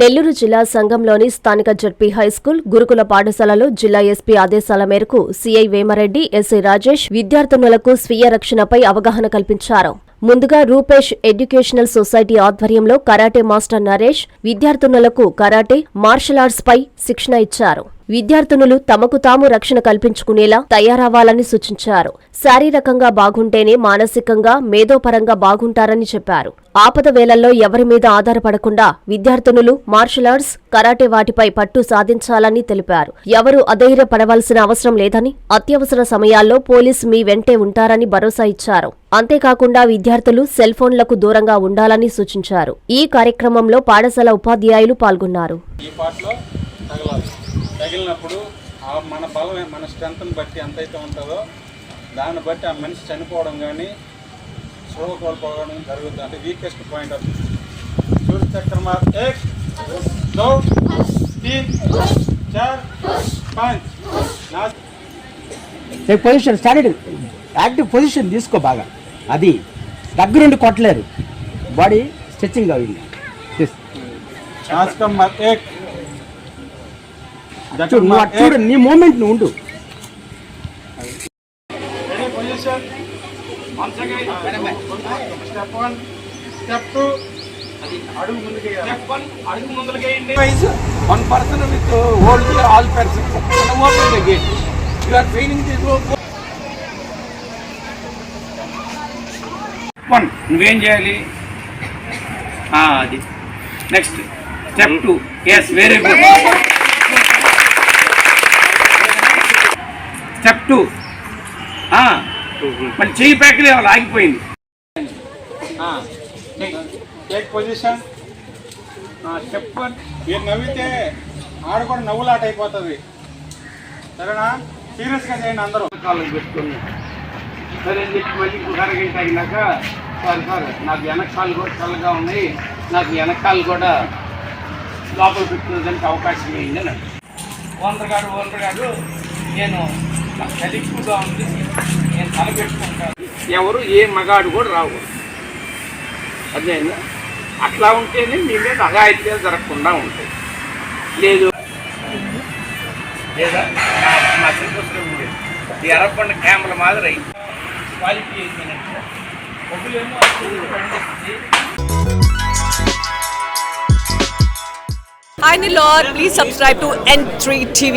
నెల్లూరు జిల్లా సంఘంలోని స్థానిక ZP high school గురుకుల పాఠశాలలో జిల్లా ఎస్పీ ఆదేశాల మేరకు సీఐ వేమారెడ్డి ఎస్ఐ రాజేష్ విద్యార్థినులకు స్వీయ రక్షణపై అవగాహన కల్పించారు. ముందుగా రూపేష్ ఎడ్యుకేషనల్ సొసైటీ ఆధ్వర్యంలో కరాటే మాస్టర్ నరేష్ విద్యార్థినులకు కరాటే మార్షల్ ఆర్ట్స్ పై శిక్షణ ఇచ్చారు. విద్యార్థినులు తమకు తాము రక్షణ కల్పించుకునేలా తయారవ్వాలని సూచించారు. శారీరకంగా బాగుంటేనే మానసికంగా మేధోపరంగా బాగుంటారని చెప్పారు. ఆపద వేళల్లో ఎవరి మీద ఆధారపడకుండా విద్యార్థినులు మార్షల్ ఆర్ట్స్ కరాటే వాటిపై పట్టు సాధించాలని తెలిపారు. ఎవరు అధైర్యపడవలసిన అవసరం లేదని అత్యవసర సమయాల్లో పోలీస్ మీ వెంటే ఉంటారని భరోసా ఇచ్చారు. అంతేకాకుండా విద్యార్థులు సెల్ ఫోన్లకు దూరంగా ఉండాలని సూచించారు. ఈ కార్యక్రమంలో పాఠశాల ఉపాధ్యాయులు పాల్గొన్నారు. ఈ తగిలినప్పుడు ఆ మన బలం మన స్ట్రెంత్ని బట్టి ఎంతైతే ఉంటుందో దాన్ని బట్టి ఆ మనిషి చనిపోవడం కానీ స్పృహ కోల్పోవడం జరుగుతుంది అంటే వీకెస్ట్ పాయింట్ ఆఫ్ సూర్య చక్రమా ఏక్ దో తీన్ చార్ పాంచ్ నా take position standard active position తీసుకో బాగా అది దగ్గరుండి కొట్టలేరు బాడీ స్ట్రెచ్చింగ్ అయింది नाच का मत एक చూడు నువ్వు అటు చూడు నీ మూమెంట్ నువ్వు ఉండు వన్ uh. వన్ నువ్వేం చేయాలి ఆ, అది next step two yes very good step two. మళ్ళీ చెయ్యి ప్యాకెట్ ఇవ్వాలి ఆగిపోయింది. టేక్ పొజిషన్ స్టెప్ వన్ మీరు నవ్వితే ఆడ కూడా నవ్వులాట అయిపోతుంది. సరేనా? సీరియస్గా చేయండి అందరూ. కాళ్ళకి పెట్టుకుని సరే అని చెప్పి మళ్ళీ ఇంకొక అరగంట అయినాక సార్ సార్ నాకు వెనకాలు కూడా చల్లగా ఉన్నాయి. నాకు వెనకాలు కూడా లోపల పెట్టుకునేదానికి అవకాశం అయింది అని ఓనర్ గారు ఓనర్ గారు నేను ఎక్కువగా ఉంది నేను తల పెట్టుకుంటాను ఎవరు ఏ మగాడు కూడా రావు. అదే అట్లా ఉంటేనే మీ మీద అఘాయిత్యాలు జరగకుండా ఉంటాయి. లేదు. లేదా? నా శ్రీకృష్ణ ఉండేది ఈ అరపండ క్యామెరా మాదిరి క్వాలిటీ ఏంటంటే పండించి Hi Nilor, please subscribe to N3 TV.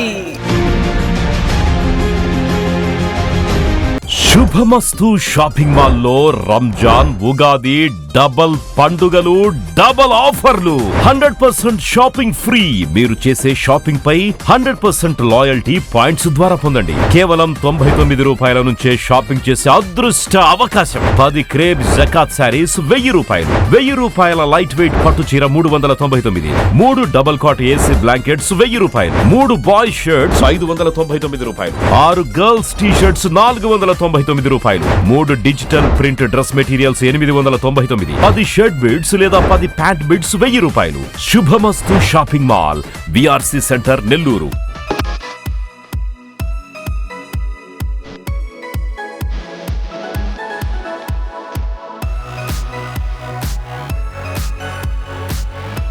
Shubhamastu shopping మాల్లో రంజాన్ ఉగాది డబల్ పండుగలు డబల్ ఆఫర్లు. Hundred percent shopping free. మీరు చేసే షాపింగ్ పై హండ్రెడ్ పర్సెంట్ లాయల్టీ పాయింట్స్ ద్వారా పొందండి. కేవలం తొంభై తొమ్మిది రూపాయల నుంచే షాపింగ్ చేసే అదృష్ట అవకాశం. పది క్రేబ్ జకాత్ శారీస్ వెయ్యి రూపాయలు. వెయ్యి రూపాయల లైట్ వెయిట్ పట్టు చీర మూడు వందల తొంభై తొమ్మిది. మూడు డబల్ కాట్ ఏసీ బ్లాంకెట్స్ వెయ్యి రూపాయలు. మూడు బాయ్ షర్ట్స్ ఐదు వందల తొంభై తొమ్మిది రూపాయలు. ఆరు గర్ల్స్ టీ షర్ట్స్ నాలుగు వందల తొంభై తొమ్మిది రూపాయలు. మూడు డిజిటల్ ప్రింట్ డ్రెస్ మెటీరియల్స్ ఎనిమిది వందల తొంభై తొమ్మిది తొమ్మిది పది షర్ట్ బిడ్స్ లేదా పది ప్యాంట్ బిడ్స్ వెయ్యి రూపాయలు. Shubhamastu shopping mall VRC centre Nellore.